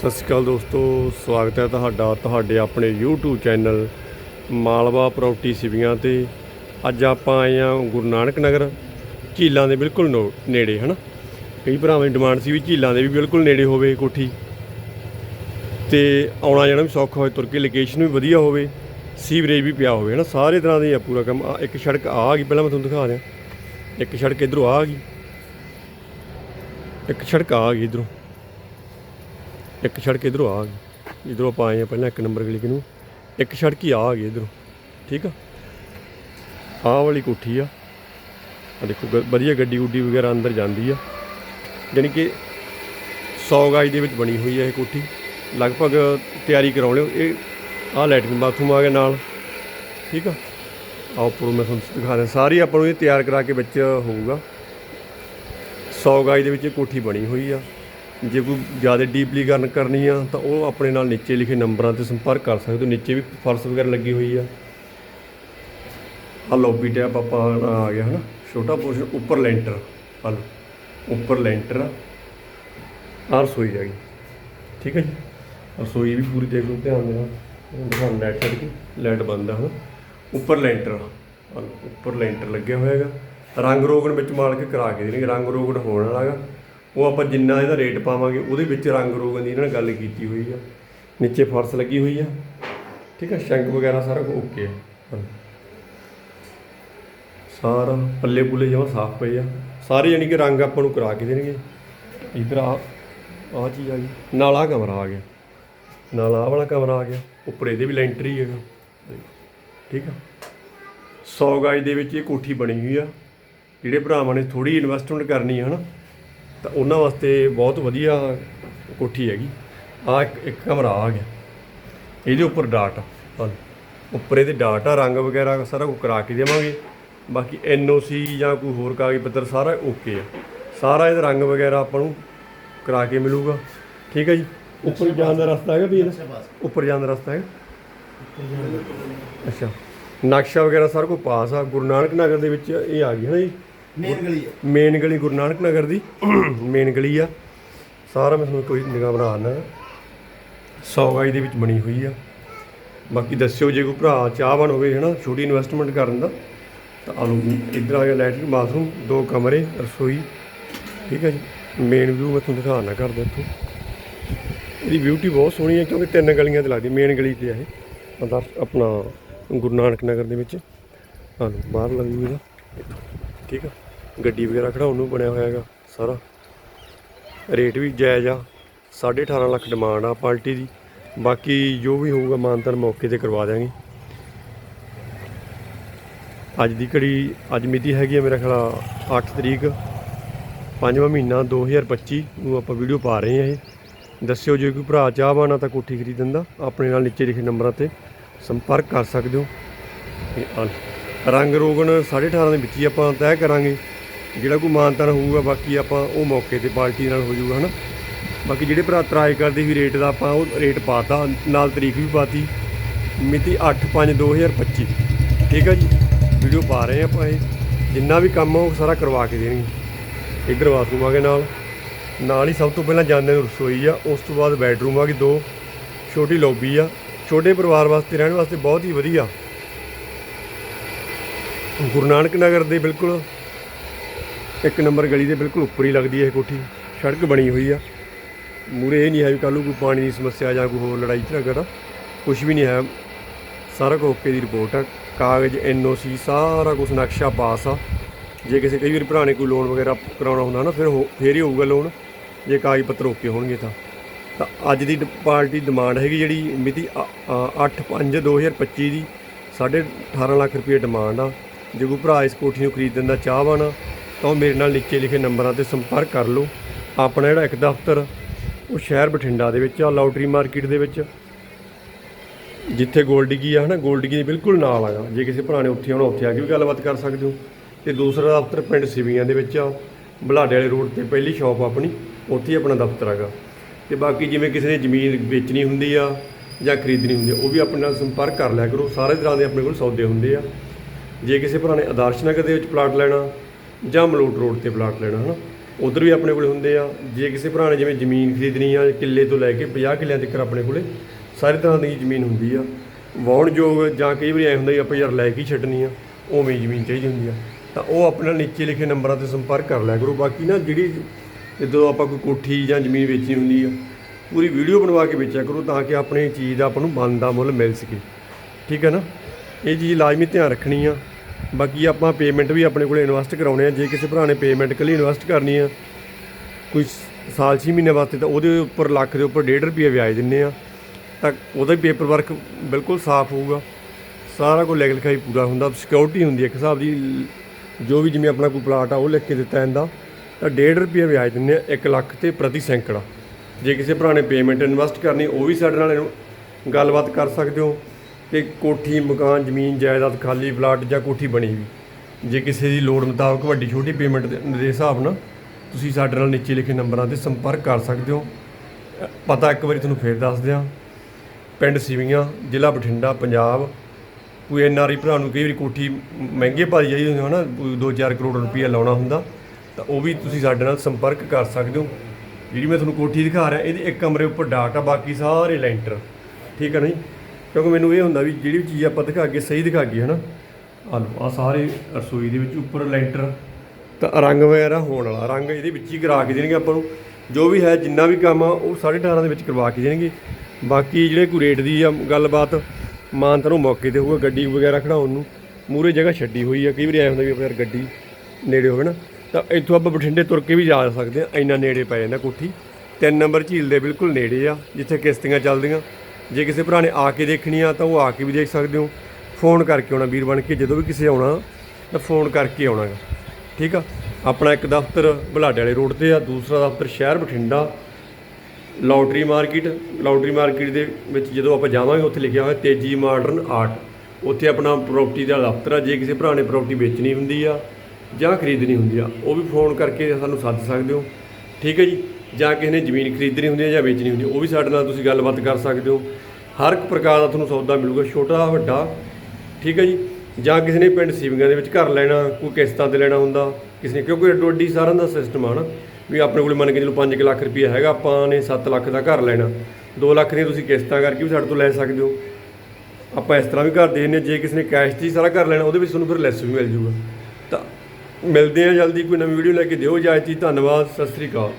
ਸਤਿ ਸ਼੍ਰੀ ਅਕਾਲ ਦੋਸਤੋ, ਸਵਾਗਤ ਹੈ ਤੁਹਾਡਾ, ਤੁਹਾਡੇ ਆਪਣੇ YouTube channel Malwa property Siviyan ਤੇ। ਅੱਜ ਆਪਾਂ ਆਏ ਆ ਗੁਰੂ ਨਾਨਕ ਨਗਰ, ਝੀਲਾਂ ਦੇ ਬਿਲਕੁਲ ਨੋ- ਨੇੜੇ, ਹਨਾ? ਕਈ ਭਰਾਵਾਂ ਦੀ ਡਿਮਾਂਡ ਸੀ ਵੀ ਝੀਲਾਂ ਦੇ ਵੀ ਬਿਲਕੁਲ ਨੇੜੇ ਹੋਵੇ ਕੋਠੀ। ਤੇ ਆਉਣਾ ਜਾਣਾ ਵੀ ਸੌਖਾ ਹੋਵੇ, ਤੁਰ ਕੇ ਲੋਕੇਸ਼ਨ ਵੀ ਵਧੀਆ ਹੋਵੇ, ਸੀਵਰੇਜ ਵੀ ਪਿਆ ਹੋਵੇ, ਹਨਾ? ਸਾਰੇ ਤਰ੍ਹਾਂ ਦੀ ਆ ਪੂਰਾ ਕੰਮ। ਆਹ ਇੱਕ ਸੜਕ ਆ ਗਈ, ਪਹਿਲਾਂ ਮੈਂ ਤੁਹਾਨੂੰ ਦਿਖਾ ਦਿਆਂ ਇੱਕ ਸੜਕ ਇਧਰੋਂ ਆ ਗਈ। ਇੱਕ ਸੜਕ ਆ ਗਈ ਇਧਰੋਂ। ਇੱਕ ਸੜਕ ਇਧਰੋਂ ਆ ਗਈ। ਇਧਰੋਂ ਆਪਾਂ ਆਏ ਆ ਪਹਿਲਾਂ ਇੱਕ ਨੰਬਰ ਗਲੀ ਕਿਨੂੰ। ਇੱਕ ਸੜਕ ਹੀ ਆ ਗਈ ਇਧਰੋਂ। ਠੀਕ ਆ? ਆਹ ਵਾਲੀ ਕੋਠੀ ਆ। ਆ ਦੇਖੋ, ਗ- ਵਧੀਆ ਗੱਡੀ ਗੁੱਡੀ ਵਗੈਰਾ ਅੰਦਰ ਜਾਂਦੀ ਆ। ਯਾਨੀ ਕਿ 100 ਗਜ ਦੇ ਵਿੱਚ ਬਣੀ ਹੋਈ ਹੈ ਇਹ ਕੋਠੀ। ਲਗਭਗ ਤਿਆਰੀ ਕਰਾਉ ਲਿਓ ਇਹ ਆਹ ਲੈਟਰਿਨ ਬਾਥਰੂਮ ਆ ਗਿਆ ਨਾਲ। ਠੀਕ ਆ? ਆਹ ਉੱਪਰੋਂ ਮੈਂ ਤੁਹਾਨੂੰ ਦਿਖਾ ਰਿਹਾ। ਸਾਰੀ ਆਪਾਂ ਨੂੰ ਇਹ ਤਿਆਰ ਕਰਾ ਕੇ ਵਿੱਚ ਹੋਊਗਾ। 100 ਗਜ ਦੇ ਵਿੱਚ ਇਹ ਕੋਠੀ ਬਣੀ ਹੋਈ ਆ। ਜੇ ਕੋਈ ਜ਼ਿਆਦਾ ਡੀਪਲੀ ਕਰਨ ਕਰਨੀ ਆ, ਤਾਂ ਉਹ ਆਪਣੇ ਨਾਲ ਨੀਚੇ ਲਿਖੇ ਨੰਬਰਾਂ ਤੇ ਸੰਪਰਕ ਕਰ ਸਕਦੇ ਹੋ। ਨੀਚੇ ਵੀ ਫਰਸ਼ ਵਗੈਰਾ ਲੱਗੀ ਹੋਈ ਆ। ਆ ਲੌਬੀ ਟੈਪ ਆਪਾਂ ਆ ਗਿਆ ਹਨਾ। ਛੋਟਾ ਪੋਰਸ਼ਨ ਉੱਪਰ ਲੈਂਟਰ। ਆ ਲਓ, ਉੱਪਰ ਲੈਂਟਰ ਆ। ਆਹ ਰਸੋਈ ਆ ਗਈ ਠੀਕ ਹੈ ਜੀ? ਰਸੋਈ ਵੀ ਪੂਰੀ ਦੇਖ ਲਓ, ਧਿਆਨ ਦੇ ਨਾਲ ਦਿਖਾਉਣ ਲਾਈਟ ਛੱਡ ਕੇ ਲਾਈਟ ਬੰਦ ਆ ਹਨਾ। ਉੱਪਰ ਲੈਂਟਰ ਉੱਪਰ ਲੈਂਟਰ ਲੱਗਿਆ ਹੋਇਆ ਹੈਗਾ। ਰੰਗ ਰੋਗਨ ਵਿੱਚ ਮਾਲ ਕੇ ਕਰਾ ਕੇ ਦੇਣਗੇ। ਰੰਗ ਰੋਗਨ ਹੋਣ ਵਾਲਾ ਹੈਗਾ। ਉਹ ਆਪਾਂ ਜਿੰਨਾ ਇਹਦਾ ਰੇਟ ਪਾਵਾਂਗੇ ਉਹਦੇ ਵਿੱਚ ਰੰਗ ਰੋਗਨ ਦੀ ਇਹਨਾਂ ਨੇ ਗੱਲ ਕੀਤੀ ਹੋਈ ਆ। ਨੀਚੇ ਫਰਸ਼ ਲੱਗੀ ਹੋਈ ਆ। ਠੀਕ ਹੈ ਸ਼ੰਕ ਵਗੈਰਾ ਸਾਰਾ ਓਕੇ ਆ। ਸਾਰਾ ਪੱਲੇ ਪੁੱਲੇ ਜਮਾ ਸਾਫ਼ ਪਏ ਆ। ਸਾਰੇ ਯਾਨੀ ਕਿ ਰੰਗ ਆਪਾਂ ਨੂੰ ਕਰਾ ਕੇ ਦੇਣਗੇ। ਇਧਰ ਆ ਆ ਚੀਜ਼ ਆ ਗਈ। ਨਾਲ ਆ ਕਮਰਾ ਆ ਗਿਆ। ਨਾਲ ਆਹ ਵਾਲਾ ਕਮਰਾ ਆ ਗਿਆ। ਉੱਪਰ ਇਹਦੇ ਵੀ ਲੈਂਟਰ ਹੀ ਹੈਗਾ। ਠੀਕ ਆ। 100 ਗਜ ਦੇ ਵਿੱਚ ਇਹ ਕੋਠੀ ਬਣੀ ਹੋਈ ਆ। ਜਿਹੜੇ ਭਰਾਵਾਂ ਨੇ ਥੋੜੀ ਇਨਵੈਸਟਮੈਂਟ ਕਰਨੀ ਹੈ ਹਨਾ। ਤਾਂ ਉਹਨਾਂ ਵਾਸਤੇ ਬਹੁਤ ਵਧੀਆ ਕੋਠੀ ਹੈਗੀ। ਆ ਇੱਕ ਕਮਰਾ ਆ ਗਿਆ। ਇਹਦੇ ਉੱਪਰ ਡਾਟ ਆ। ਉੱਪਰ ਇਹਦੇ ਡਾਟ ਆ, ਰੰਗ ਵਗੈਰਾ ਸਾਰਾ ਕੁਝ ਕਰਾ ਕੇ ਦੇਵਾਂਗੇ। ਬਾਕੀ ਐਨਓਸੀ ਜਾਂ ਕੋਈ ਹੋਰ ਕਾਗਜ਼ ਪੱਤਰ ਸਾਰਾ ਓਕੇ ਆ। ਸਾਰਾ ਇਹਦਾ ਰੰਗ ਵਗੈਰਾ ਆਪਾਂ ਨੂੰ ਕਰਾ ਕੇ ਮਿਲੂਗਾ। ਠੀਕ ਹੈ ਜੀ? ਉੱਪਰ ਜਾਣ ਦਾ ਰਸਤਾ ਹੈਗਾ ਵੀ ਇਹਦਾ? ਉੱਪਰ ਜਾਣ ਦਾ ਰਸਤਾ ਹੈਗਾ? ਅੱਛਾ। ਨਕਸ਼ਾ ਵਗੈਰਾ ਸਾਰਾ ਕੁਝ ਪਾਸ ਆ। ਗੁਰੂ ਨਾਨਕ ਨਗਰ ਦੇ ਵਿੱਚ ਇਹ ਆ ਗਈ ਹੈ ਨਾ ਜੀ? ਮੇਨ ਗਲੀ ਹੈ ਮੇਨ ਗਲੀ ਗੁਰੂ ਨਾਨਕ ਨਗਰ ਦੀ, ਮੇਨ ਗਲੀ ਆ। ਸਾਰਾ ਮੈਂ ਤੁਹਾਨੂੰ ਕੋਈ ਨਿਗਾਹ ਬਣਾ ਦਿੰਦਾ। 100 ਦੇ ਵਿੱਚ ਬਣੀ ਹੋਈ ਆ। ਬਾਕੀ ਦੱਸਿਓ ਜੇ ਕੋਈ ਭਰਾ ਚਾਹਵਾਨ ਹੋਵੇ ਹੈ ਨਾ ਛੋਟੀ ਇਨਵੈਸਟਮੈਂਟ ਕਰਨ ਦਾ, ਤਾਂ ਆ ਲਓ ਇੱਧਰ ਆ ਗਿਆ ਲੈਟਰਿਨ ਬਾਥਰੂਮ ਦੋ ਕਮਰੇ, ਰਸੋਈ। ਠੀਕ ਹੈ ਜੀ ਮੇਨ ਵਿਊ ਮੈਂ ਤੁਹਾਨੂੰ ਦਿਖਾਉਣਾ ਘਰ ਦਾ ਇੱਥੋਂ ਇਹਦੀ ਬਿਊਟੀ ਬਹੁਤ ਸੋਹਣੀ ਹੈ ਕਿਉਂਕਿ ਤਿੰਨ ਗਲੀਆਂ ਤੇ ਲੱਗਦੀ ਮੇਨ ਗਲੀ ਤੇ ਆ ਇਹ। ਅੰਦਰ ਆਪਣਾ ਗੁਰੂ ਨਾਨਕ ਨਗਰ ਦੇ ਵਿੱਚ। ਆ ਬਾਹਰ ਲੱਗੀ ਹੋਈ ਇਹਦਾ। ਠੀਕ ਆ? ਗੱਡੀ ਵਗੈਰਾ ਖੜਾਉਣ ਨੂੰ ਬਣਿਆ ਹੋਇਆ ਹੈਗਾ ਸਾਰਾ। ਰੇਟ ਵੀ ਜਾਇਜ਼ ਆ 18.5 ਲੱਖ ਡਿਮਾਂਡ ਆ ਪਾਰਟੀ ਦੀ। ਬਾਕੀ ਜੋ ਵੀ ਹੋਊਗਾ ਮਾਨਤਨ ਮੌਕੇ ਤੇ ਕਰਵਾ ਦਿਆਂਗੇ। ਅੱਜ ਦੀ ਘੜੀ, ਅੱਜ ਮਿਤੀ ਹੈਗੀ ਆ ਮੇਰਾ ਖਿਆਲ 8 ਤਰੀਕ। ਪੰਜਵਾਂ ਮਹੀਨਾ 2025 ਨੂੰ ਆਪਾਂ ਵੀਡੀਓ ਪਾ ਰਹੇ ਹਾਂ ਇਹ। ਦੱਸਿਓ ਜੇ ਕੋਈ ਭਰਾ ਚਾਹਵਾਨ ਆ ਤਾਂ ਕੋਠੀ ਖਰੀਦਣ ਦਾ, ਆਪਣੇ ਨਾਲ ਨੀਚੇ ਲਿਖੇ ਨੰਬਰਾਂ ਤੇ ਸੰਪਰਕ ਕਰ ਸਕਦੇ ਹੋ। ਤੇ ਆਹ ਰੰਗ ਰੋਗਨ 18.5 ਦੇ ਵਿੱਚ ਹੀ ਆਪਾਂ ਤੈਅ ਕਰਾਂਗੇ। ਜਿਹੜਾ ਕੋਈ ਮਾਨਤਾਨ ਹੋਊਗਾ, ਬਾਕੀ ਆਪਾਂ ਉਹ ਮੌਕੇ ਤੇ ਪਾਰਟੀ ਨਾਲ ਹੋ ਜਾਊਗਾ, ਹਨਾ? ਬਾਕੀ ਜਿਹੜੇ ਭਰਾ ਤਰਾਈ ਕਰਦੇ ਵੀ ਰੇਟ ਦਾ, ਆਪਾਂ ਉਹ ਰੇਟ ਪਾਤਾ, ਨਾਲ ਤਰੀਕ ਵੀ ਪਾਤੀ। ਮਿਤੀ 8/5/2025 ਠੀਕ ਆ ਜੀ? ਵੀਡੀਓ ਪਾ ਰਹੇ ਆ ਆਪਾਂ ਇਹ। ਜਿੰਨਾ ਵੀ ਕੰਮ ਆ, ਉਹ ਸਾਰਾ ਕਰਵਾ ਕੇ ਦੇਣਗੇ। ਇੱਧਰ ਬਾਥਰੂਮ ਆ ਗਏ ਨਾਲ। ਨਾਲ ਹੀ ਸਭ ਤੋਂ ਪਹਿਲਾਂ ਜਾਂਦੇ ਨੂੰ ਰਸੋਈ ਆ, ਉਸ ਤੋਂ ਬਾਅਦ ਬੈਡਰੂਮ ਆ ਗਈ ਦੋ। ਛੋਟੀ ਲੌਬੀ ਆ। ਛੋਟੇ ਪਰਿਵਾਰ ਵਾਸਤੇ, ਰਹਿਣ ਵਾਸਤੇ ਬਹੁਤ ਹੀ ਵਧੀਆ। ਗੁਰੂ ਨਾਨਕ ਨਗਰ ਦੇ ਬਿਲਕੁਲ ਇੱਕ ਨੰਬਰ ਗਲੀ ਦੇ ਬਿਲਕੁਲ ਉੱਪਰ ਹੀ ਲੱਗਦੀ ਹੈ ਇਹ ਕੋਠੀ। ਸੜਕ ਬਣੀ ਹੋਈ ਆ। ਮੂਰੇ ਇਹ ਨਹੀਂ ਹੈ ਵੀ ਕੱਲ੍ਹ ਨੂੰ ਕੋਈ ਪਾਣੀ ਦੀ ਸਮੱਸਿਆ ਜਾਂ ਕੋਈ ਹੋਰ ਲੜਾਈ ਝਗੜਾ ਕੁਝ ਵੀ ਨਹੀਂ ਹੈ। ਸਾਰਾ ਕੁਝ ਓਕੇ ਦੀ ਰਿਪੋਰਟ ਆ। ਕਾਗਜ਼ ਐਨਓਸੀ ਸਾਰਾ ਕੁਝ ਨਕਸ਼ਾ ਪਾਸ ਆ। ਜੇ ਕਿਸੇ ਕਈ ਵਾਰ ਭਰਾ ਨੇ ਕੋਈ ਲੋਨ ਵਗੈਰਾ ਕਰਾਉਣਾ ਹੁੰਦਾ ਨਾ, ਫਿਰ ਹੋ ਫੇਰ ਹੀ ਹੋਊਗਾ ਲੋਨ ਜੇ ਕਾਗਜ਼ ਪੱਤਰ ਓਕੇ ਹੋਣਗੇ ਤਾਂ। ਤਾਂ ਅੱਜ ਦੀ ਡ- ਪਾਰਟੀ ਡਿਮਾਂਡ ਹੈਗੀ ਜਿਹੜੀ ਮਿਤੀ 8/5/2025 ਦੀ 18.5 ਲੱਖ ਰੁਪਏ ਡਿਮਾਂਡ ਆ। ਜੇ ਕੋਈ ਭਰਾ ਇਸ ਕੋਠੀ ਨੂੰ ਖਰੀਦਣ ਦਾ ਚਾਹਵਾਨ ਆ ਤਾਂ ਉਹ ਮੇਰੇ ਨਾਲ ਨੀਚੇ ਲਿਖੇ ਨੰਬਰਾਂ ਤੇ ਸੰਪਰਕ ਕਰ ਲਓ। ਆਪਣਾ ਜਿਹੜਾ ਇੱਕ ਦਫ਼ਤਰ, ਉਹ ਸ਼ਹਿਰ ਬਠਿੰਡਾ ਦੇ ਵਿੱਚ ਆ, ਲੌਟਰੀ ਮਾਰਕੀਟ ਦੇ ਵਿੱਚ। ਜਿੱਥੇ ਗੋਲਡਗੀ ਆ, ਹਨਾ, ਗੋਲਡਗੀ ਦੇ ਬਿਲਕੁਲ ਨਾਲ ਆਗਾ ਜੇ ਕਿਸੇ ਭਰਾ ਨੇ ਉੱਥੇ ਆਉਣਾ, ਉੱਥੇ ਆ ਕੇ ਵੀ ਗੱਲਬਾਤ ਕਰ ਸਕਦੇ ਹੋ। ਤੇ ਦੂਸਰਾ ਦਫ਼ਤਰ ਪਿੰਡ ਸਿਵੀਆਂ ਦੇ ਵਿੱਚ ਆ ਬਲਾਡੇ ਵਾਲੇ ਰੋਡ ਤੇ ਪਹਿਲੀ ਸ਼ਾਪ ਆਪਣੀ, ਉੱਥੇ ਹੀ ਆਪਣਾ ਦਫ਼ਤਰ ਹੈਗਾ। ਤੇ ਬਾਕੀ ਜਿਵੇਂ ਕਿਸੇ ਨੇ ਜ਼ਮੀਨ ਵੇਚਣੀ ਹੁੰਦੀ ਆ ਜਾਂ ਖਰੀਦਣੀ ਹੁੰਦੀ ਆ, ਉਹ ਵੀ ਆਪਣੇ ਨਾਲ ਸੰਪਰਕ ਕਰ ਲਿਆ ਕਰੋ। ਸਾਰੇ ਤਰ੍ਹਾਂ ਦੇ ਆਪਣੇ ਕੋਲ ਸੌਦੇ ਹੁੰਦੇ ਆ। ਜੇ ਕਿਸੇ ਭਰਾ ਨੇ ਆਦਰਸ਼ ਨਗਰ ਦੇ ਵਿੱਚ ਪਲਾਟ ਲੈਣਾ ਜਾਂ ਮਲੋਟ ਰੋਡ ਤੇ ਪਲਾਟ ਲੈਣਾ, ਹਨਾ? ਉਧਰ ਵੀ ਆਪਣੇ ਕੋਲੇ ਹੁੰਦੇ ਆ। ਜੇ ਕਿਸੇ ਭਰਾ ਨੇ ਜਿਵੇਂ ਜ਼ਮੀਨ ਖਰੀਦਣੀ ਆ, ਕਿੱਲੇ ਤੋਂ ਲੈ ਕੇ 50 ਕਿੱਲਿਆਂ ਤੱਕ ਆਪਣੇ ਕੋਲੇ, ਸਾਰੀ ਤਰ੍ਹਾਂ ਦੀ ਜ਼ਮੀਨ ਹੁੰਦੀ ਆ। ਵਾਹੁਣਯੋਗ ਜਾਂ ਕਈ ਵਾਰੀ ਐ ਹੁੰਦਾ ਵੀ ਆਪਾਂ ਯਾਰ ਲੈ ਕੇ ਹੀ ਛੱਡਣੀ ਆ, ਉਵੇਂ ਜ਼ਮੀਨ ਚਾਹੀਦੀ ਹੁੰਦੀ ਆ। ਤਾਂ ਉਹ ਆਪਣੇ ਨੀਚੇ ਲਿਖੇ ਨੰਬਰਾਂ ਤੇ ਸੰਪਰਕ ਕਰ ਲਿਆ ਕਰੋ। ਬਾਕੀ ਨਾ ਜਿਹੜੀ ਜਦੋਂ ਆਪਾਂ ਕੋਈ ਕੋਠੀ ਜਾਂ ਜ਼ਮੀਨ ਵੇਚੀ ਹੁੰਦੀ ਆ, ਪੂਰੀ ਵੀਡੀਓ ਬਣਵਾ ਕੇ ਵੇਚਿਆ ਕਰੋ ਤਾਂ ਕਿ ਆਪਣੀ ਚੀਜ਼ ਦਾ ਆਪਾਂ ਨੂੰ ਬਣਦਾ ਮੁੱਲ ਮਿਲ ਸਕੇ। ਠੀਕ ਹੈ ਨਾ? ਇਹ ਚੀਜ਼ ਲਾਜ਼ਮੀ ਧਿਆਨ ਰੱਖਣੀ ਆ। ਬਾਕੀ ਆਪਾਂ ਪੇਮੈਂਟ ਵੀ ਆਪਣੇ ਕੋਲ ਇਨਵੈਸਟ ਕਰਾਉਣੇ ਆ। ਜੇ ਕਿਸੇ ਭਰਾ ਨੇ ਪੇਮੈਂਟ ਕੱਲੀ ਇਨਵੈਸਟ ਕਰਨੀ ਆ, ਕੋਈ ਸਾਲ 6 ਮਹੀਨੇ ਵਾਸਤੇ, ਤਾਂ ਉਹਦੇ ਉੱਪਰ ਲੱਖ ਦੇ ਉੱਪਰ 1.5 ਰੁਪਏ ਵਿਆਜ ਦਿੰਨੇ ਆ। ਤਾਂ ਉਹਦਾ ਵੀ ਪੇਪਰ ਵਰਕ ਬਿਲਕੁਲ ਸਾਫ਼ ਹੋਊਗਾ। ਸਾਰਾ ਕੁਝ ਲਿਖ ਲਿਖਾਈ ਪੂਰਾ ਹੁੰਦਾ। ਸਿਕਿਉਰਿਟੀ ਹੁੰਦੀ ਹੈ ਇੱਕ ਹਿਸਾਬ ਦੀ। ਜੋ ਵੀ ਜਿਵੇਂ ਆਪਣਾ ਕੋਈ ਪਲਾਟ ਆ, ਉਹ ਲਿਖ ਕੇ ਦਿੱਤਾ ਜਾਂਦਾ। ਤਾਂ 1.5 ਰੁਪਏ ਵਿਆਜ ਦਿੰਨੇ ਆ 1 ਲੱਖ ਤੇ ਪ੍ਰਤੀ ਸੈਂਕੜਾ। ਜੇ ਕਿਸੇ ਭਰਾ ਨੇ ਪੇਮੈਂਟ ਇਨਵੈਸਟ ਕਰਨੀ, ਉਹ ਵੀ ਸਾਡੇ ਨਾਲ ਗੱਲਬਾਤ ਕਰ ਸਕਦੇ ਹੋ। ਤੇ ਕੋਠੀ, ਮਕਾਨ, ਜ਼ਮੀਨ, ਜਾਇਦਾਦ ਖਾਲੀ, ਪਲਾਟ ਜਾਂ ਕੋਠੀ ਬਣੀ ਵੀ ਜੇ ਕਿਸੇ ਦੀ ਲੋੜ ਮੁਤਾਬਕ ਵੱਡੀ ਛੋਟੀ ਪੇਮੈਂਟ ਦੇ ਹਿਸਾਬ ਨਾਲ ਤੁਸੀਂ ਸਾਡੇ ਨਾਲ ਨੀਚੇ ਲਿਖੇ ਨੰਬਰਾਂ ਤੇ ਸੰਪਰਕ ਕਰ ਸਕਦੇ ਹੋ। ਪਤਾ ਇੱਕ ਵਾਰੀ ਤੁਹਾਨੂੰ ਫੇਰ ਦੱਸ ਦਿਆਂ। ਪਿੰਡ ਸਿਵੀਆਂ, ਜ਼ਿਲ੍ਹਾ ਬਠਿੰਡਾ, ਪੰਜਾਬ। ਕੋਈ ਐਨ ਆਰ ਆਈ ਭਰਾ ਨੂੰ ਕਈ ਵਾਰੀ ਕੋਠੀ ਮਹਿੰਗੇ ਭਾਅ ਚਾਹੀਦੀ ਹੁੰਦੀ ਹੈ ਨਾ 2-4 ਕਰੋੜ ਰੁਪਈਆ ਲਾਉਣਾ ਹੁੰਦਾ, ਤਾਂ ਉਹ ਵੀ ਤੁਸੀਂ ਸਾਡੇ ਨਾਲ ਸੰਪਰਕ ਕਰ ਸਕਦੇ ਹੋ। ਜਿਹੜੀ ਮੈਂ ਤੁਹਾਨੂੰ ਕੋਠੀ ਦਿਖਾ ਰਿਹਾ, ਇਹਦੇ ਇੱਕ ਕਮਰੇ ਉੱਪਰ ਡਾਟ ਆ ਬਾਕੀ ਸਾਰੇ ਲੈਂਟਰ। ਠੀਕ ਹੈ ਨਾ ਜੀ? ਕਿਉਂਕਿ ਮੈਨੂੰ ਇਹ ਹੁੰਦਾ ਵੀ ਜਿਹੜੀ ਵੀ ਚੀਜ਼ ਆਪਾਂ ਦਿਖਾ ਕੇ ਸਹੀ ਦਿਖਾ ਗਏ, ਹਨਾ? ਆ ਲਓ ਆ ਸਾਰੇ ਰਸੋਈ ਦੇ ਵਿੱਚ ਉੱਪਰ ਲੈਂਟਰ, ਤਾਂ ਰੰਗ ਵਗੈਰਾ ਹੋਣ ਵਾਲਾ, ਰੰਗ ਇਹਦੇ ਵਿੱਚ ਹੀ ਕਰਾ ਕੇ ਦੇਣਗੇ ਆਪਾਂ ਨੂੰ। ਜੋ ਵੀ ਹੈ, ਜਿੰਨਾ ਵੀ ਕੰਮ ਆ, ਉਹ 18.5 ਦੇ ਵਿੱਚ ਕਰਵਾ ਕੇ ਦੇਣਗੇ। ਬਾਕੀ ਜਿਹੜੇ ਕੋਈ ਰੇਟ ਦੀ ਆ, ਗੱਲਬਾਤ, ਮਾਨ ਨੂੰ ਮੌਕੇ ਤੇ ਹੋਊਗਾ ਗੱਡੀ ਵਗੈਰਾ ਖੜਾਉਣ ਨੂੰ। ਮੂਰੇ ਜਗ੍ਹਾ ਛੱਡੀ ਹੋਈ ਆ, ਕਈ ਵਾਰੀ ਐ ਹੁੰਦਾ ਵੀ ਆਪਾਂ ਯਾਰ ਗੱਡੀ ਨੇੜੇ ਹੋਵੇ ਨਾ। ਤਾਂ ਇੱਥੋਂ ਆਪਾਂ ਬਠਿੰਡੇ ਤੁਰ ਕੇ ਵੀ ਜਾ ਸਕਦੇ ਆ, ਇੰਨਾ ਨੇੜੇ ਪੈ ਜਾਂਦਾ ਕੋਠੀ। ਤਿੰਨ ਨੰਬਰ ਝੀਲ ਦੇ ਬਿਲਕੁਲ ਨੇੜੇ ਆ, ਜਿੱਥੇ ਕਿਸ਼ਤੀਆਂ ਚੱਲਦੀਆਂ। ਜੇ ਕਿਸੇ ਭਰਾ ਨੇ ਆ ਕੇ ਦੇਖਣੀ ਆ ਤਾਂ ਉਹ ਆ ਕੇ ਵੀ ਦੇਖ ਸਕਦੇ ਹੋ। ਫੋਨ ਕਰਕੇ ਆਉਣਾ ਵੀਰ ਬਣ ਕੇ, ਜਦੋਂ ਵੀ ਕਿਸੇ ਆਉਣਾ ਤਾਂ ਫੋਨ ਕਰਕੇ ਆਉਣਾ ਗਾ ਠੀਕ ਆ? ਆਪਣਾ ਇੱਕ ਦਫ਼ਤਰ ਬੁਲਾਡੇ ਵਾਲੇ ਰੋਡ ਤੇ ਆ, ਦੂਸਰਾ ਦਫ਼ਤਰ ਸ਼ਹਿਰ Bathinda. Lottery market lottery market ਦੇ ਵਿੱਚ ਜਦੋਂ ਆਪਾਂ ਜਾਵਾਂਗੇ, ਉੱਥੇ ਲਿਖਿਆ ਹੋਇਆ ਤੇਜੀ ਮਾਡਰਨ ਆਰਟ। ਉੱਥੇ ਆਪਣਾ ਪ੍ਰਾਪਰਟੀ ਦਾ ਦਫ਼ਤਰ ਆ, ਜੇ ਕਿਸੇ ਭਰਾ ਨੇ ਪ੍ਰਾਪਰਟੀ ਵੇਚਣੀ ਹੁੰਦੀ ਆ ਜਾਂ ਖਰੀਦਣੀ ਹੁੰਦੀ ਆ, ਉਹ ਵੀ ਫੋਨ ਕਰਕੇ ਸਾਨੂੰ ਸੱਦ ਸਕਦੇ ਹੋ। ਠੀਕ ਹੈ ਜੀ? ਜਾਂ ਕਿਸੇ ਨੇ ਜ਼ਮੀਨ ਖਰੀਦਣੀ ਹੁੰਦੀ ਹੈ ਜਾਂ ਵੇਚਣੀ ਹੁੰਦੀ ਹੈ, ਉਹ ਵੀ ਸਾਡੇ ਨਾਲ ਤੁਸੀਂ ਗੱਲਬਾਤ ਕਰ ਸਕਦੇ ਹੋ। ਹਰ ਇੱਕ ਪ੍ਰਕਾਰ ਦਾ ਤੁਹਾਨੂੰ ਸੌਦਾ ਮਿਲੂਗਾ, ਛੋਟਾ, ਵੱਡਾ, ਠੀਕ ਹੈ ਜੀ? ਜਾਂ ਕਿਸੇ ਨੇ ਪਿੰਡ ਸੀਵਿੰਗਾਂ ਦੇ ਵਿੱਚ ਘਰ ਲੈਣਾ, ਕੋਈ ਕਿਸ਼ਤਾਂ ਤੇ ਲੈਣਾ ਹੁੰਦਾ, ਕਿਸੇ ਨੇ, ਕਿਉਂਕਿ ਅੱਡੋ ਅੱਡੀ ਸਾਰਿਆਂ ਦਾ ਸਿਸਟਮ ਆ ਨਾ, ਵੀ ਆਪਣੇ ਕੋਲ ਮੰਨ ਕੇ ਚਲੋ 5 ਲੱਖ ਰੁਪਈਆ ਹੈਗਾ, ਆਪਾਂ ਨੇ 7 ਲੱਖ ਦਾ ਘਰ ਲੈਣਾ। 2 ਲੱਖ ਦੀਆਂ ਤੁਸੀਂ ਕਿਸ਼ਤਾਂ ਕਰਕੇ ਵੀ ਸਾਡੇ ਤੋਂ ਲੈ ਸਕਦੇ ਹੋ। ਆਪਾਂ ਇਸ ਤਰ੍ਹਾਂ ਵੀ ਘਰ ਦੇ ਦਿੰਦੇ ਹਾਂ, ਜੇ ਕਿਸੇ ਨੇ ਕੈਸ਼ 'ਚ ਹੀ ਸਾਰਾ ਘਰ ਲੈਣਾ, ਉਹਦੇ ਵਿੱਚ ਤੁਹਾਨੂੰ ਫਿਰ ਲੈਸ ਵੀ ਮਿਲ ਜੂਗਾ। ਤਾਂ ਮਿਲਦੇ ਆ ਜਲਦੀ, ਕੋਈ ਨਵੀਂ ਵੀਡੀਓ ਲੈ ਕੇ ਦਿਓ ਇਜਾਜ਼ਤ ਧੰਨਵਾਦ, ਸਤਿ ਸ੍ਰੀ ਅਕਾਲ।